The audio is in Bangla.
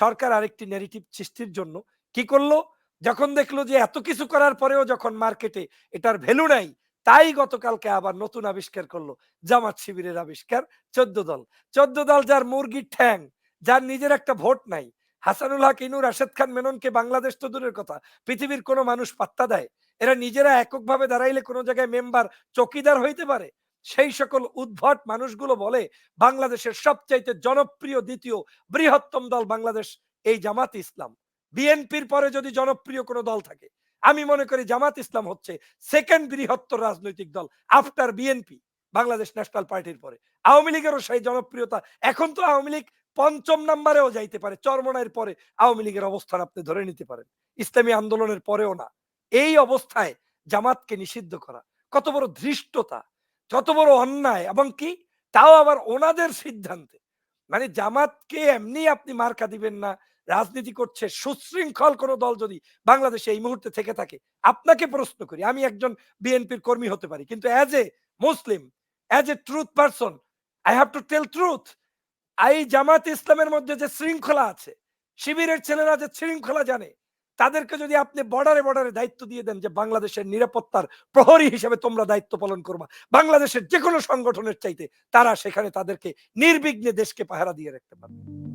সরকার আরেকটি ন্যারেটিভ সৃষ্টির জন্য কি করল? যখন দেখল যে এত কিছু করার পরেও যখন মার্কেটে এটার ভ্যালু নাই, তাই গতকালকে আবার নতুন আবিষ্কার করল, জামাত শিবিরের আবিষ্কার, চোদ্দ দল। চোদ্দ দল যার মুরগির ঠ্যাং, যার নিজের একটা ভোট নাই। হাসানুল হক, ইনুর রাশেদ খান, মেননকে বাংলাদেশ তো দূরের কথা, পৃথিবীর কোনো মানুষ পাত্তা দেয়। এরা নিজেরা এককভাবে দাঁড়াইলে কোনো জায়গায় মেম্বার চকিদার হইতে পারে। সেই সকল উদ্ভট মানুষগুলো বলে বাংলাদেশের সবচাইতে জনপ্রিয় দ্বিতীয় বৃহত্তম দল বাংলাদেশ, এই জামাত ইসলাম। বিএনপির পরে যদি জনপ্রিয় কোনো দল থাকে, আমি মনে করি জামাত ইসলাম হচ্ছে সেকেন্ড বৃহত্তর রাজনৈতিক দল আফটার বিএনপি, বাংলাদেশ ন্যাশনাল পার্টির পরে। আওয়ামী লীগেরও সেই জনপ্রিয়তা এখন তো আওয়ামী লীগ পঞ্চম নাম্বারেও যাইতে পারে চরমনায়ের পরে আওয়ামী লীগের অবস্থান আপনি ধরে নিতে পারেন। ইসলামী আন্দোলনের পরেও না। এই অবস্থায় জামাতকে নিষিদ্ধ করা, কত বড় ধৃষ্টতা। কত বড় অন্যায়, এবং কি? তাও আবার ওনাদের সিদ্ধান্তে। মানে জামাতকে এমনি আপনি মার্কা দিবেন না, রাজনীতি করছে, সুশৃঙ্খল কোন দল যদি বাংলাদেশে এই মুহূর্তে থেকে থাকে, আপনাকে প্রশ্ন করি, আমি একজন বিএনপির কর্মী হতে পারি, কিন্তু as a Muslim as a truth person I have to tell truth এই জামাত ইসলামের মধ্যে যে শৃঙ্খলা আছে, শিবিরের ছেলেরা যে শৃঙ্খলা জানে তাদেরকে যদি আপনি বর্ডারে বর্ডারে দায়িত্ব দিয়ে দেন যে বাংলাদেশের নিরাপত্তার প্রহরী হিসেবে তোমরা দায়িত্ব পালন করবা, বাংলাদেশের যে কোনো সংগঠনের চাইতে তারা সেখানে তাদেরকে নির্বিঘ্নে দেশকে পাহারা দিয়ে রাখতে পারবে।